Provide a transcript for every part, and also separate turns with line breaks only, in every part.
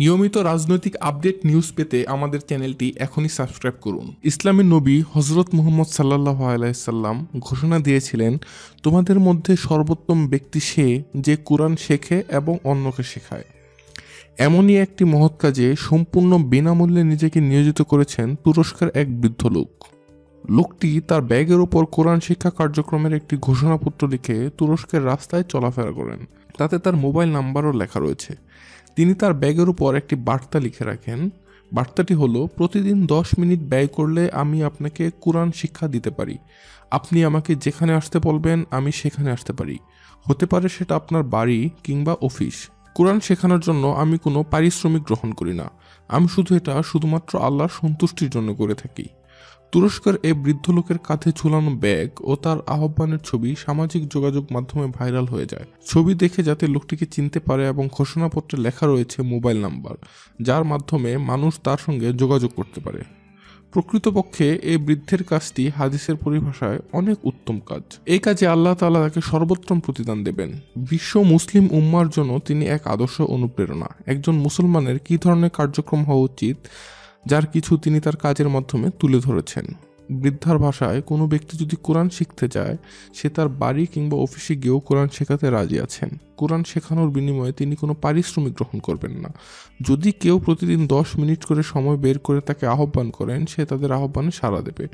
নিয়মিত রাজনৈতিক update news পেতে আমাদের চ্যানেলটি এখনই সাবস্ক্রাইব করুন। ইসলামের নবী হজরত মুহম্মদ সাল্লাহ আলাইসাল্লাম ঘোষণা দিয়েছিলেন, তোমাদের মধ্যে সর্বোত্তম ব্যক্তি সে যে কোরআন শেখে এবং অন্যকে শেখায়। এমনই একটি মহৎ কাজে সম্পূর্ণ বিনামূল্যে নিজেকে নিয়োজিত করেছেন তুরস্কের এক বৃদ্ধ লোক। লোকটি তার ব্যাগের ওপর কোরআন শিক্ষা কার্যক্রমের একটি ঘোষণাপত্র লিখে তুরস্কের রাস্তায় চলাফেরা করেন। তাতে তার মোবাইল নাম্বারও লেখা রয়েছে। তিনি তার ব্যাগের উপর একটি বার্তা লিখে রাখেন। বার্তাটি হলো, প্রতিদিন দশ মিনিট ব্যয় করলে আমি আপনাকে কোরআন শিক্ষা দিতে পারি। আপনি আমাকে যেখানে আসতে বলবেন, আমি সেখানে আসতে পারি। হতে পারে সেটা আপনার বাড়ি কিংবা অফিস। কোরআন শেখানোর জন্য আমি কোনো পারিশ্রমিক গ্রহণ করি না। আমি শুধু এটা শুধুমাত্র আল্লাহর সন্তুষ্টির জন্য করে থাকি। তুরস্কের এই বৃদ্ধ লোকের কাঁধে ঝুলানো ব্যাগ ও তার আহ্বানের ছবি সামাজিক যোগাযোগ মাধ্যমে ভাইরাল হয়ে যায়। ছবি দেখে যাতে লোকটিকে চিনতে পারে এবং ঘোষণাপত্রে লেখা রয়েছে মোবাইল নাম্বার, যার মাধ্যমে মানুষ তার সঙ্গে যোগাযোগ করতে পারে। প্রকৃতপক্ষে এই বৃদ্ধের কাজটি হাদিসের পরিভাষায় অনেক উত্তম কাজ। এই কাজে আল্লাহ তালা তাকে সর্বোত্তম প্রতিদান দেবেন। বিশ্ব মুসলিম উম্মার জন্য তিনি এক আদর্শ অনুপ্রেরণা। একজন মুসলমানের কী ধরনের কার্যক্রম হওয়া উচিত যার কিছু তিনি তার কাজের মাধ্যমে তুলে ধরেছেন। বৃদ্ধার ভাষায়, কোনো ব্যক্তি যদি কোরআন শিখতে চায় সে তার বাড়ি কিংবা অফিসে গিয়েও কোরআন শেখাতে রাজি আছেন। কোরআন শেখানোর বিনিময়ে তিনি কোনো পারিশ্রমিক গ্রহণ করবেন না। যদি কেউ প্রতিদিন দশ মিনিট করে সময় বের করে তাকে আহ্বান করেন, সে তাদের আহ্বানে সাড়া দেবে।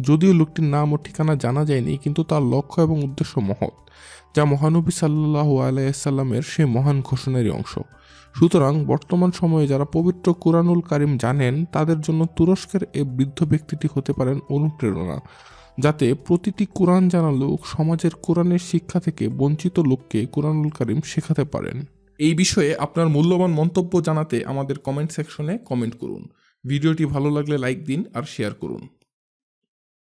যদিও লোকটির নাম ও ঠিকানা জানা যায়নি, কিন্তু তার লক্ষ্য এবং উদ্দেশ্য মহৎ, যা মহানবী সাল্লাহ আলাইসাল্লামের সে মহান ঘোষণারই অংশ। সুতরাং বর্তমান সময়ে যারা পবিত্র কোরআনুল কারিম জানেন, তাদের জন্য তুরস্কের এই বৃদ্ধ ব্যক্তিটি হতে পারেন অনুপ্রেরণা, যাতে প্রতিটি কোরআন জানা লোক সমাজের কোরআনের শিক্ষা থেকে বঞ্চিত লোককে কোরআনুল কারিম শেখাতে পারেন। এই বিষয়ে আপনার মূল্যবান মন্তব্য জানাতে আমাদের কমেন্ট সেকশনে কমেন্ট করুন। ভিডিওটি ভালো লাগলে লাইক দিন আর শেয়ার করুন।